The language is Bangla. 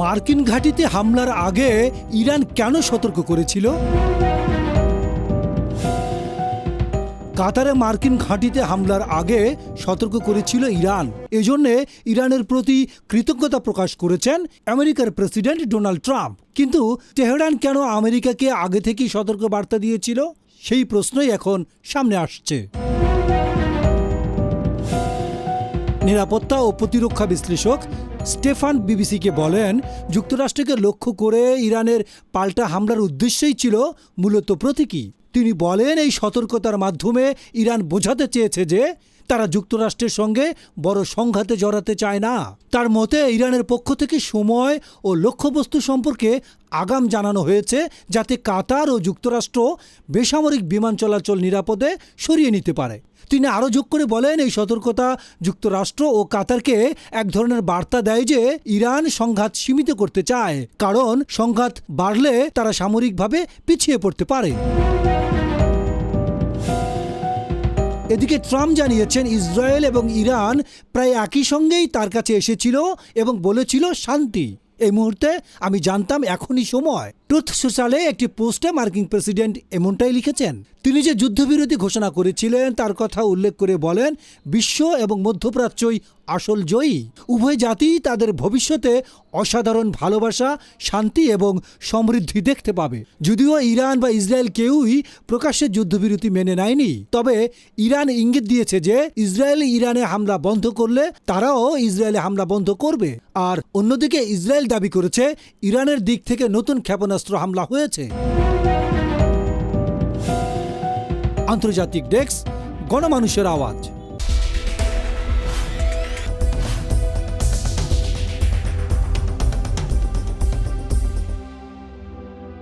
মার্কিন ঘাঁটিতে হামলার আগে ইরান কেন সতর্ক করেছিল? কাতারে মার্কিন ঘাঁটিতে হামলার আগে সতর্ক করেছিল ইরান। এজন্যে ইরানের প্রতি কৃতজ্ঞতা প্রকাশ করেছেন আমেরিকার প্রেসিডেন্ট ডোনাল্ড ট্রাম্প। কিন্তু তেহরান কেন আমেরিকাকে আগে থেকেই সতর্ক বার্তা দিয়েছিল? সেই প্রশ্নই এখন সামনে আসছে। নিরাপত্তা ও প্রতিরক্ষা বিশ্লেষক স্টেফান বিবিসিকে বলেন, যুক্তরাষ্ট্রকে লক্ষ্য করে ইরানের পাল্টা হামলার উদ্দেশ্যই ছিল মূলত প্রতীকী। তিনি বলেন, এই সতর্কতার মাধ্যমে ইরান বোঝাতে চেয়েছে যে তারা যুক্তরাষ্ট্রের সঙ্গে বড় সংঘাতে জড়াতে চায় না। তার মতে, ইরানের পক্ষ থেকে সময় ও লক্ষ্যবস্তু সম্পর্কে আগাম জানানো হয়েছে যাতে কাতার ও যুক্তরাষ্ট্র বেসামরিক বিমান চলাচল নিরাপদে সরিয়ে নিতে পারে। তিনি আরও যোগ করে বলেন, এই সতর্কতা যুক্তরাষ্ট্র ও কাতারকে এক ধরনের বার্তা দেয় যে, ইরান সংঘাত সীমিত করতে চায়, কারণ সংঘাত বাড়লে তারা সামরিকভাবে পিছিয়ে পড়তে পারে। এদিকে ট্রাম্প জানিয়েছেন ইসরায়েল এবং ইরান প্রায় একই সঙ্গেই তার কাছে এসেছিল এবং বলেছিল শান্তি। এই মুহূর্তে আমি জানতাম এখনই সময়। ট্রুথ সোশ্যালে একটি পোস্টে মার্কিন প্রেসিডেন্ট এমনটাই লিখেছেন। তিনি যে যুদ্ধবিরতি ঘোষণা করেছিলেন, তার কথা উল্লেখ করে বলেন, বিশ্ব এবং মধ্যপ্রাচ্যই আসল জয়ী। উভয় জাতি তাদের ভবিষ্যতে অসাধারণ ভালোবাসা, শান্তি এবং সমৃদ্ধি দেখতে পাবে। যদিও ইরান বা ইসরায়েল কেউই প্রকাশ্যে যুদ্ধবিরতি মেনে নেয়নি, তবে ইরান ইঙ্গিত দিয়েছে যে ইসরায়েল ইরানে হামলা বন্ধ করলে তারাও ইসরায়েলে হামলা বন্ধ করবে। আর অন্যদিকে ইসরায়েল দাবি করেছে, ইরানের দিক থেকে নতুন ক্ষেপণাস্ত্র হামলা হয়েছে। আন্তর্জাতিক ডেস্ক গণমানুষের আওয়াজ।